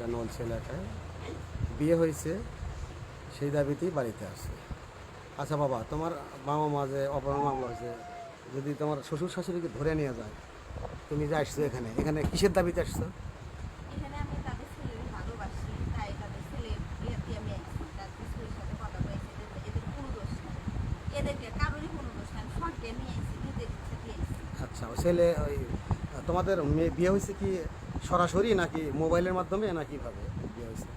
এটা নলছে এলাকায় বিয়ে হয়েছে সেই দাবিতেই বাড়িতে আসে আচ্ছা বাবা তোমার বাবা মা যে অপহরণ মামলা হয়েছে যদি তোমার শ্বশুর শাশুড়িকে ধরে নিয়ে যায় তুমি যে আসছো এখানে এখানে কিসের দাবিতে আসছো? আচ্ছা ছেলে ওই তোমাদের মেয়ে বিয়ে হয়েছে কি সরাসরি নাকি মোবাইলের মাধ্যমে না কীভাবে বিয়ে হয়েছে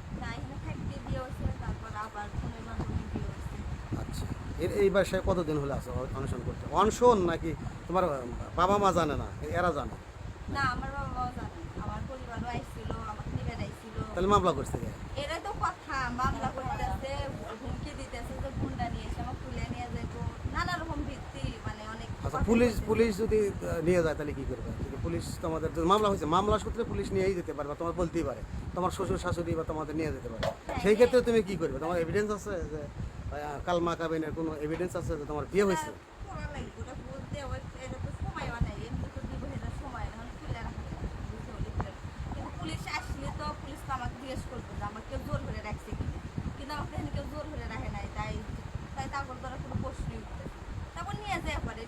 আচ্ছা এর এই বাসায় কতদিন হলে আসো অনশন করতে? অনশন নাকি তোমার বাবা মা জানে না? এরা জানে? না আমার বাবা জানে আমার পরিবারও আইছিল আমাকে নিবে আইছিল তাহলে মামলা করছে? এরা তো কথা মামলা করতেছে হুমকি দিতেছে যে গুন্ডা নিয়ে এসে আমার তুলে নিয়ে যাব নানা রকম ভিত্তি মানে অনেক আচ্ছা পুলিশ পুলিশ যদি নিয়ে যায় তাহলে কি করবে? পুলিশ তোমাদের মামলা হয়েছে, মামলা সূত্রে পুলিশ নিয়েই যেতে পারে বা তোমার বলতেই পারে, তোমার শ্বশুর, শাশুড়ি বা তোমাদের নিয়ে যেতে পারে। সেই ক্ষেত্রে তুমি কি করবে? তোমার এভিডেন্স আছে যে কালমা কাবিনের কোনো এভিডেন্স আছে যে তোমার বিয়ে হয়েছে? তারপর নিয়ে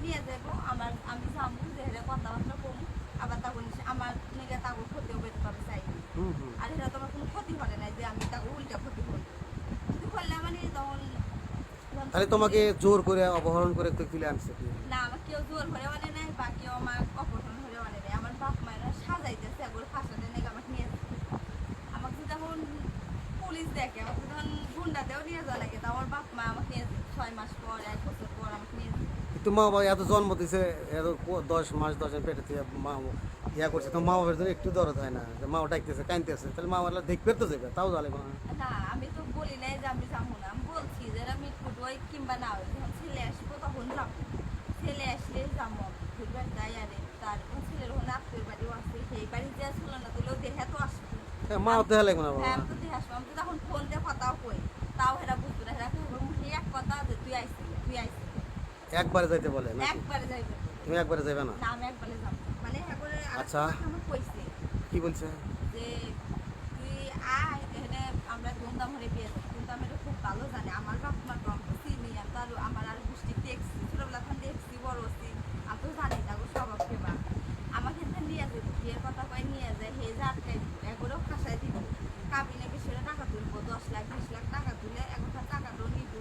নিয়ে যাব আমার আমি যাব যে কথাবার্তা আবার তখন আমার নিয়ে তাকে ক্ষতিও পেতে পারে চাই আর এটা তোমার কোনো ক্ষতি করে নাই যে আমি তাকে উল্টা ক্ষতি করব ক্ষতি করলে মানে তখন তখন তাহলে তোমাকে জোর করে অপহরণ করে তো তুলে আনছে না আমার কেউ জোর হয়ে মানে নাই বা কেউ আমার অপহরণ হয়ে মানে নাই। আমার বাপ মায়েরা সাজাইতেছে একবার ফাঁসাতে নাকি আমাকে নিয়ে আমাকে যখন পুলিশ দেখে আমাকে যখন গুন্ডাতেও নিয়ে যাওয়া লাগে তো আমার বাপ মা আমাকে নিয়ে ছয় মাস পর এক বছর পর আমাকে নিয়ে কিন্তু মা বাবা এত জন্ম দিছে এত দশ মাস দশের পেটে মা ইয়া করছে তো মা বাবার জন্য একটু দরদ হয় না মা ডাকতেছে কাঁদতেছে তাহলে মা বাবা দেখবে তো যাবে তাও জালে না না আমি তো বলি নাই যে আমি যাব না আমি বলছি যে আমি ফুটবই কিংবা না হয় যখন ছেলে আসব তখন যাব। ছেলে আসলে যাব ফুটবল যাই আরে তার ছেলের ওখানে আত্মীয় বাড়িও আছে সেই বাড়ি যে ছিল না তুলেও দেখে তো আসব। হ্যাঁ, মা তো লাগবে না হ্যাঁ আমি তো দিয়ে আসব আমি তো তখন ফোন দিয়ে কথাও কই তাও হেরা বুঝতো না হেরা কইবো, মুখে এক কথা যে তুই আইসিলি তুই আইসিলি একবারে যাইতে বলে নাকি? একবারে যাইবে তুমি একবারে যাবে না? না আমি একবারে যাব। মানে একবারে আচ্ছা। আমার কইছে। কি বলছে? যে তুই আয় এখানে আমরা বিয়ে এটা খুব ভালো জানি। আমার বাপ মা তো চিনি আমি তো আরও আমার আর গোষ্ঠী দেখছি। ছোটবেলা তখন দেখছি বড় হচ্ছি। আমি তো জানি না গো স্বভাব কেবা আমাকে এখানে নিয়ে যাবে বিয়ের কথা কয়ে নিয়ে যায় হে যে একবারেও খাসায় দিব। কাবিনে বেশি টাকা তুলবো দশ লাখ বিশ লাখ টাকা তুলে একটা টাকাটাও নিব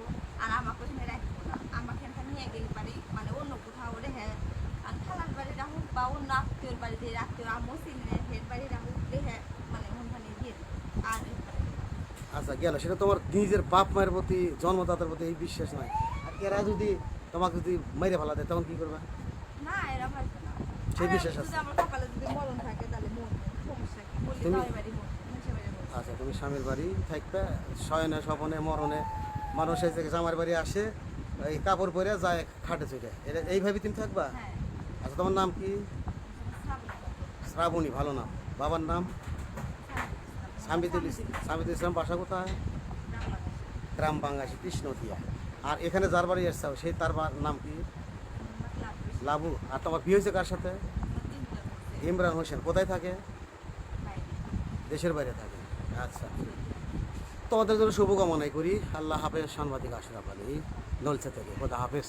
আর আমাকে ওখানে রাখব না আমাকে এখানে নিয়ে গেলে পারি মানে অন্য কোথাও ওরে হ্যাঁ আর খালার বাড়ি রাখুক বা অন্য আত্মীয়র বাড়িতে আত্মীয় আম্মু চিনে হের বাড়ি রাখুক দেখে মানে ওখানে দিয়ে আর আচ্ছা গেল। সেটা তোমার নিজের বাপ মায়ের প্রতি জন্মদাতার প্রতি এই বিশ্বাস নাই। আর এরা যদি তোমাকে যদি মেরে ফেলা দেয় তখন কি করবে? না এরা হয়তো না। সেই বিশ্বাস আছে। আমার কপালে যদি মরণ থাকে তাহলে মরবো। সমস্যা কি? বললি বাড়ি বাড়ি মরবো মানুষের বাড়ি মরবো। আচ্ছা তুমি স্বামীর বাড়ি থাকবে শয়নে স্বপনে মরণে। মানুষ এই যে জামার বাড়ি আসে এই কাপড় পরে যায় খাটে চুটে এটা এইভাবে তুমি থাকবা? হ্যাঁ। আচ্ছা তোমার নাম কি? শ্রাবণী, ভালো নাম বাবার নাম? সামিদুল সামিদুল ইসলাম, বাসা কোথায়। গ্রাম বাঙ্গাসী কৃষ্ণতিয়া আর এখানে যার বাড়ি এসছে সেই তার নাম কি। লাবু। আর তোমার বিয়ে হয়েছে কার সাথে? ইমরান হোসেন। কোথায় থাকে? দেশের বাইরে থাকে। আচ্ছা। তোমাদের জন্য শুভকামনাই করি। আল্লাহ হাফেজ, সাংবাদিক আশরাফ আলী নলছে থেকে। খোদা হাফেজ।